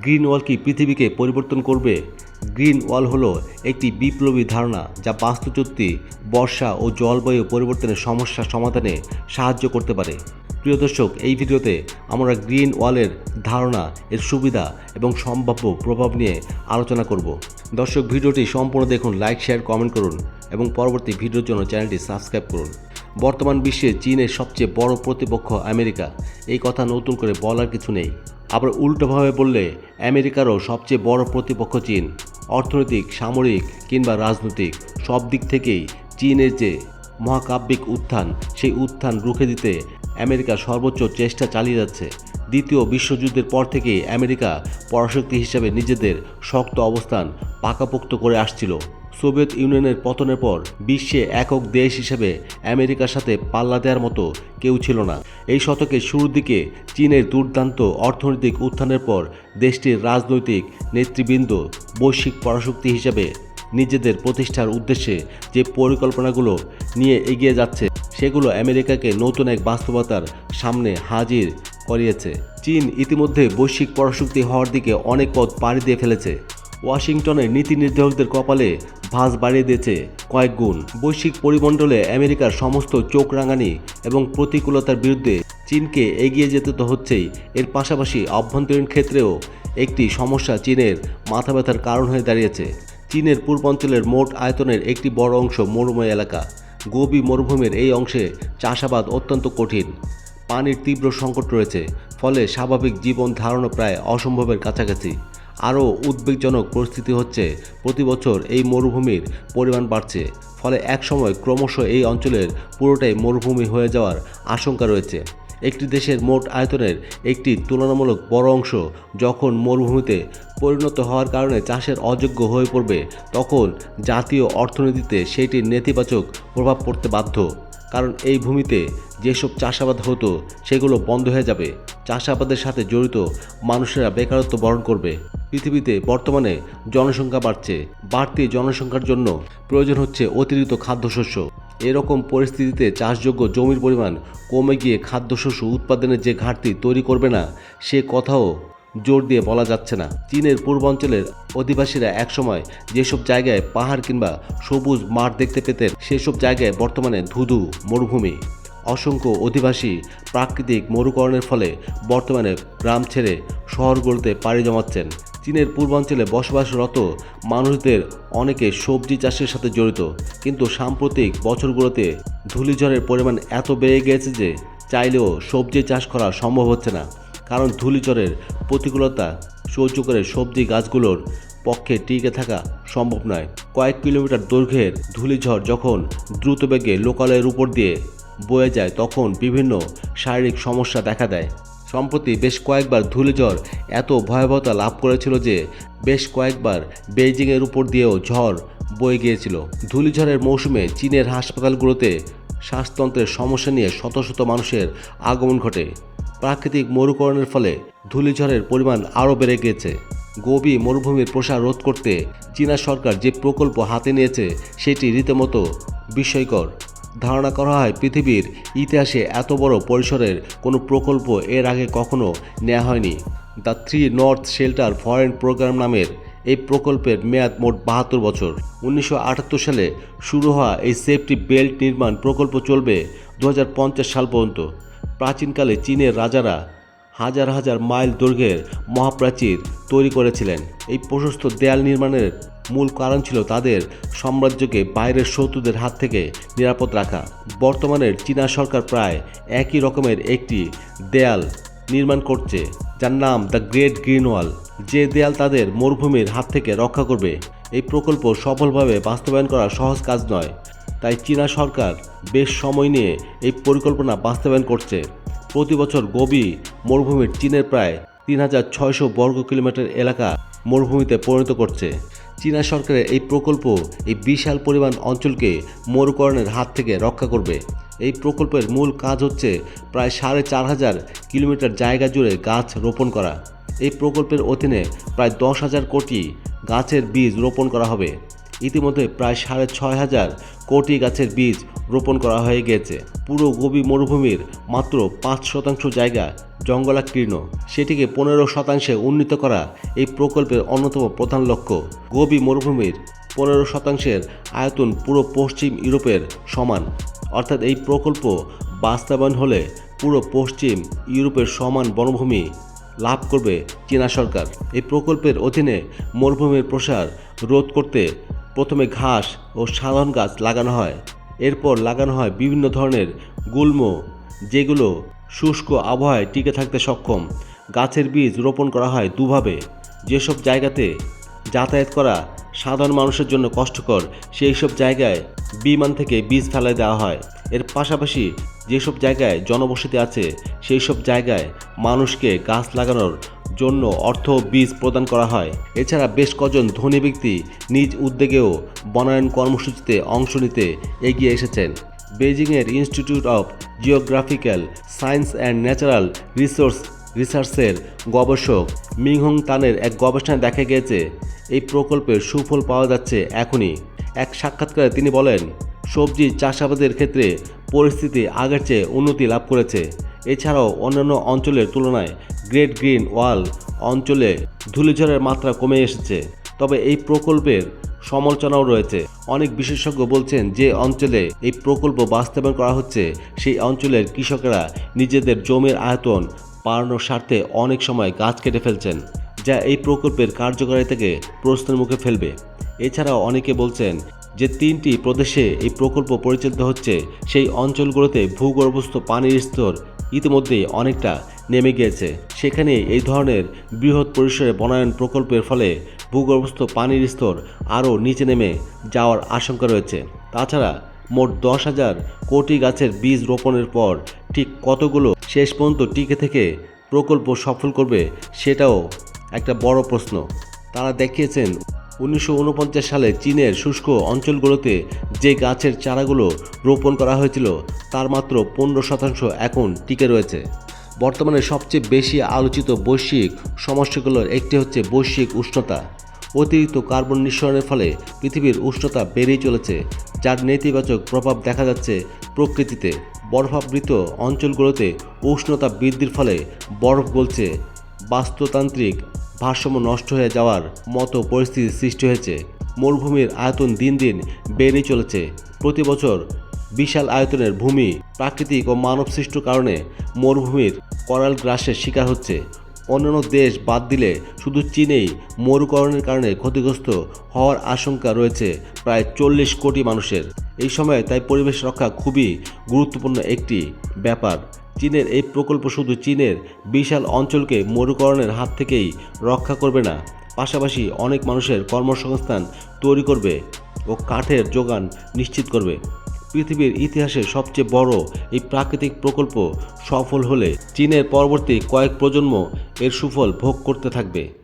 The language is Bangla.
গ্রিন ওয়াল কি পৃথিবীকে পরিবর্তন করবে। গ্রিন ওয়াল হলো একটি বিপ্লবী ধারণা যা বাস্তুচ্যুতি, বর্ষা ও জলবায়ু পরিবর্তনের সমস্যা সমাধানে সাহায্য করতে পারে। প্রিয় দর্শক, এই ভিডিওতে আমরা গ্রিন ওয়ালের ধারণা, এর সুবিধা এবং সম্ভাব্য প্রভাব নিয়ে আলোচনা করব। দর্শক, ভিডিওটি সম্পূর্ণ দেখুন, লাইক, শেয়ার, কমেন্ট করুন এবং পরবর্তী ভিডিওর জন্য চ্যানেলটি সাবস্ক্রাইব করুন। বর্তমান বিশ্বে চীনের সবচেয়ে বড় প্রতিপক্ষ আমেরিকা। এই কথা নতুন করে বলার কিছু নেই। আবার উল্টোভাবে বললে, আমেরিকারও সবচেয়ে বড় প্রতিপক্ষ চীন। অর্থনৈতিক, সামরিক কিংবা রাজনৈতিক, সব দিক থেকেই চীনের যে মহাকাব্যিক উত্থান, সেই উত্থান রুখে দিতে আমেরিকা সর্বোচ্চ চেষ্টা চালিয়ে যাচ্ছে। দ্বিতীয় বিশ্বযুদ্ধের পর থেকেই আমেরিকা পরাশক্তি হিসাবে নিজেদের শক্ত অবস্থান পাকাপোক্ত করে আসছিল। সোভিয়েত ইউনিয়নের পতনের পর বিশ্বে একক দেশ হিসেবে আমেরিকার সাথে পাল্লা দেওয়ার মতো কেউ ছিল না। এই শতকের শুরুর দিকে চীনের দুর্দান্ত অর্থনৈতিক উত্থানের পর দেশটির রাজনৈতিক নেতৃবৃন্দ বৈশ্বিক পরাশক্তি হিসেবে নিজেদের প্রতিষ্ঠার উদ্দেশ্যে যে পরিকল্পনাগুলো নিয়ে এগিয়ে যাচ্ছে, সেগুলো আমেরিকাকে নতুন এক বাস্তবতার সামনে হাজির করিয়েছে। চীন ইতিমধ্যে বৈশ্বিক পরাশক্তি হওয়ার দিকে অনেক পথ পাড়ি দিয়ে ফেলেছে। ওয়াশিংটনের নীতি নির্ধারকদের কপালে ভাঁজ বাড়িয়ে দিয়েছে কয়েক গুণ। বৈশ্বিক পরিমণ্ডলে আমেরিকার সমস্ত চোখ রাঙানি এবং প্রতিকূলতার বিরুদ্ধে চীনকে এগিয়ে যেতে তো হচ্ছেই। এর পাশাপাশি অভ্যন্তরীণ ক্ষেত্রেও একটি সমস্যা চীনের মাথা ব্যথার কারণ হয়ে দাঁড়িয়েছে। চীনের পূর্বাঞ্চলের মোট আয়তনের একটি বড় অংশ মরুময় এলাকা। গোবি মরুভূমির এই অংশে চাষাবাদ অত্যন্ত কঠিন। পানির তীব্র সংকট রয়েছে, ফলে স্বাভাবিক জীবন ধারণও প্রায় অসম্ভবের কাছাকাছি। আরও উদ্বেগজনক পরিস্থিতি হচ্ছে, প্রতি বছর এই মরুভূমির পরিমাণ বাড়ছে। ফলে একসময় ক্রমশ এই অঞ্চলের পুরোটাই মরুভূমি হয়ে যাওয়ার আশঙ্কা রয়েছে। একটি দেশের মোট আয়তনের একটি তুলনামূলক বড় অংশ যখন মরুভূমিতে পরিণত হওয়ার কারণে চাষের অযোগ্য হয়ে পড়বে, তখন জাতীয় অর্থনীতিতে সেটির নেতিবাচক প্রভাব পড়তে বাধ্য। কারণ এই ভূমিতে যেসব চাষাবাদ হতো, সেগুলো বন্ধ হয়ে যাবে। চাষাবাদের সাথে জড়িত মানুষেরা বেকারত্ব বরণ করবে। পৃথিবীতে বর্তমানে জনসংখ্যা বাড়ছে। বাড়তি জনসংখ্যার জন্য প্রয়োজন হচ্ছে অতিরিক্ত খাদ্যশস্য। এরকম পরিস্থিতিতে চাষযোগ্য জমির পরিমাণ কমে গিয়ে খাদ্যশস্য উৎপাদনের যে ঘাটতি তৈরি করবে না, সে কথাও জোর দিয়ে বলা যাচ্ছে না। চীনের পূর্বাঞ্চলের অধিবাসীরা একসময় যেসব জায়গায় পাহাড় কিংবা সবুজ মাঠ দেখতে পেতেন, সেসব জায়গায় বর্তমানে ধুধু, মরুভূমি, অসংখ্য অধিবাসী প্রাকৃতিক মরুকরণের ফলে বর্তমানে গ্রাম ছেড়ে শহরগুলোতে পাড়ি জমাচ্ছেন। চীনের পূর্বাঞ্চলে বসবাসরত মানুষদের অনেকে সবজি চাষের সাথে জড়িত, কিন্তু সাম্প্রতিক বছরগুলোতে ধূলিঝড়ের পরিমাণ এত বেড়ে গিয়েছে যে চাইলেও সবজি চাষ করা সম্ভব হচ্ছে না। কারণ ধূলিঝড়ের প্রতিকূলতা সহ্য করে সবজি গাছগুলোর পক্ষে টিকে থাকা সম্ভব নয়। কয়েক কিলোমিটার দৈর্ঘ্যের ধূলিঝড় যখন দ্রুত বেগে লোকালয়ের উপর দিয়ে বয়ে যায়, তখন বিভিন্ন শারীরিক সমস্যা দেখা দেয়। সম্প্রতি বেশ কয়েকবার ধূলিঝড় এত ভয়াবহতা লাভ করেছিল যে বেশ কয়েকবার বেইজিংয়ের উপর দিয়েও ঝড় বয়ে গিয়েছিল। ধূলিঝড়ের মৌসুমে চীনের হাসপাতালগুলোতে শ্বাসতন্ত্রের সমস্যা নিয়ে শত শত মানুষের আগমন ঘটে। প্রাকৃতিক মরুকরণের ফলে ধূলিঝড়ের পরিমাণ আরও বেড়ে গিয়েছে। গোবি মরুভূমির প্রসার রোধ করতে চীনা সরকার যে প্রকল্প হাতে নিয়েছে, সেটি রীতিমতো বিস্ময়কর। ধারণা করা হয়, পৃথিবীর ইতিহাসে এত বড় পরিসরের কোনো প্রকল্প এর আগে কখনো নেওয়া হয়নি। The Three North Shelter Forest Program নামের এই প্রকল্পের মেয়াদ মোট বাহাত্তর বছর। উনিশশো আটাত্তর সালে শুরু হওয়া এই সেফটি বেল্ট নির্মাণ প্রকল্প চলবে দু হাজার পঞ্চাশ সাল পর্যন্ত। প্রাচীনকালে চীনের রাজারা হাজার হাজার মাইল দৈর্ঘ্যের মহাপ্রাচীর তৈরি করেছিলেন। এই প্রশস্ত দেয়াল নির্মাণের মূল কারণ ছিল তাদের সাম্রাজ্যকে বাইরের শত্রুদের হাত থেকে নিরাপদ রাখা। বর্তমানের চীনা সরকার প্রায় একই রকমের একটি দেয়াল নির্মাণ করছে, যার নাম দ্য গ্রেট গ্রিন ওয়াল। যে দেয়াল তাদের মরুভূমির হাত থেকে রক্ষা করবে, এই প্রকল্প সফলভাবে বাস্তবায়ন করা সহজ কাজ নয়। তাই চীনা সরকার বেশ সময় নিয়ে এই পরিকল্পনা বাস্তবায়ন করছে। প্রতি বছর গোবি মরুভূমির চীনের প্রায় তিন হাজার ছয়শো বর্গ কিলোমিটার এলাকা মরুভূমিতে পরিণত করছে। চীনা সরকারের এই প্রকল্প এই বিশাল পরিমাণ অঞ্চলকে মরুকরণের হাত থেকে রক্ষা করবে। এই প্রকল্পের মূল কাজ হচ্ছে প্রায় সাড়ে চার হাজার কিলোমিটার জায়গা জুড়ে গাছ রোপণ করা। এই প্রকল্পের অধীনে প্রায় দশ হাজার কোটি গাছের বীজ রোপণ করা হবে। ইতিমধ্যে প্রায় সাড়ে ছয় হাজার কোটি গাছের বীজ রোপণ করা হয়ে গেছে। পুরো গোবি মরুভূমির মাত্র পাঁচ শতাংশ জায়গা জঙ্গলাকীর্ণ। সেটিকে পনেরো শতাংশে উন্নীত করা এই প্রকল্পের অন্যতম প্রধান লক্ষ্য। গোবি মরুভূমির পনেরো শতাংশের আয়তন পুরো পশ্চিম ইউরোপের সমান। অর্থাৎ এই প্রকল্প বাস্তবায়ন হলে পুরো পশ্চিম ইউরোপের সমান বনভূমি লাভ করবে চীনা সরকার। এই প্রকল্পের অধীনে মরুভূমির প্রসার রোধ করতে প্রথমে ঘাস ও সাধারণ গাছ লাগানো হয়। এরপর লাগানো হয় বিভিন্ন ধরনের গুল্ম, যেগুলো শুষ্ক আবহাওয়ায় টিকে থাকতে সক্ষম। গাছের বীজ রোপণ করা হয় দুভাবে। যেসব জায়গাতে যাতায়াত করা সাধারণ মানুষের জন্য কষ্টকর সেই সব জায়গায় বিমান থেকে বীজ ফেলে দেওয়া হয়। এর পাশাপাশি যেসব জায়গায় জনবসতি আছে সেই সব জায়গায় মানুষকে গাছ লাগানোর জন্য অর্থ বীজ প্রদান করা হয়। এছাড়া বেশ কজন ধনী ব্যক্তি নিজ উদ্যোগেও বনায়ন কর্মসূচিতে অংশ নিতে এগিয়ে এসেছেন। বেজিংয়ের institute of geographical science and natural resource রিসার্চের গবেষক মিংহং তানের এক গবেষণায় দেখা গিয়েছে, এই প্রকল্পের সুফল পাওয়া যাচ্ছে এখনই। এক সাক্ষাৎকারে তিনি বলেন, সবজি চাষাবাদের ক্ষেত্রে পরিস্থিতি আগের চেয়ে উন্নতি লাভ করেছে। এছাড়াও অন্যান্য অঞ্চলের তুলনায় গ্রেট গ্রিন ওয়াল অঞ্চলে ধূলিঝড়ের মাত্রা কমে এসেছে। তবে এই প্রকল্পের সমালোচনাও রয়েছে। অনেক বিশেষজ্ঞ বলছেন যে অঞ্চলে এই প্রকল্প বাস্তবায়ন করা হচ্ছে, সেই অঞ্চলের কৃষকেরা নিজেদের জমির আয়তন বাড়ানোর স্বার্থে অনেক সময় গাছ কেটে ফেলছেন, যা এই প্রকল্পের কার্যকারিতাকে প্রশ্নের মুখে ফেলবে। এছাড়াও অনেকে বলছেন যে তিনটি প্রদেশে এই প্রকল্প পরিচালিত হচ্ছে, সেই অঞ্চলগুলোতে ভূগর্ভস্থ পানির স্তর ইতিমধ্যেই অনেকটা নেমে গিয়েছে। সেখানে এই ধরনের বৃহৎ পরিসরে বনায়ন প্রকল্পের ফলে ভূগর্ভস্থ পানির স্তর আরও নিচে নেমে যাওয়ার আশঙ্কা রয়েছে। তাছাড়া মোট দশ হাজার কোটি গাছের বীজ রোপণের পর ঠিক কতগুলো শেষ পর্যন্ত টিকে থেকে প্রকল্প সফল করবে সেটাও একটা বড় প্রশ্ন। তারা দেখিয়েছেন, উনিশশো ঊনপঞ্চাশ সালে চীনের শুষ্ক অঞ্চলগুলোতে যে গাছের চারাগুলো রোপণ করা হয়েছিল, তার মাত্র পনেরো শতাংশ এখন টিকে রয়েছে। বর্তমানে সবচেয়ে বেশি আলোচিত বৈশ্বিক সমস্যাগুলোর একটি হচ্ছে বৈশ্বিক উষ্ণতা। অতিরিক্ত কার্বন নিঃসরণের ফলে পৃথিবীর উষ্ণতা বেড়েই চলেছে, যার নেতিবাচক প্রভাব দেখা যাচ্ছে প্রকৃতিতে। বরফাবৃত অঞ্চলগুলোতে উষ্ণতা বৃদ্ধির ফলে বরফ গলছে। বাস্তুতান্ত্রিক ভারসাম্য নষ্ট হয়ে যাওয়ার মতো পরিস্থিতি সৃষ্টি হয়েছে। মরুভূমির আয়তন দিন দিন বেড়েই চলেছে। প্রতি বছর বিশাল আয়তনের ভূমি, প্রাকৃতিক ও মানবসৃষ্ট কারণে মরুভূমির করাল গ্রাসের শিকার হচ্ছে। অন্যান্য দেশ বাদ দিলে শুধু চীনেই মরুকরণের কারণে ক্ষতিগ্রস্ত হওয়ার আশঙ্কা রয়েছে প্রায় চল্লিশ কোটি মানুষের। এই সময় তাই পরিবেশ রক্ষা খুবই গুরুত্বপূর্ণ একটি ব্যাপার। চীনের এই প্রকল্প শুধু চীনের বিশাল অঞ্চলকে মরুকরণের হাত থেকেই রক্ষা করবে না, পাশাপাশি অনেক মানুষের কর্মসংস্থান তৈরি করবে ও কাঠের যোগান নিশ্চিত করবে। পৃথিবীর ইতিহাসে সবচেয়ে বড় এই প্রাকৃতিক প্রকল্প সফল হলে চীনের পরবর্তী কয়েক প্রজন্ম এর সুফল ভোগ করতে থাকবে।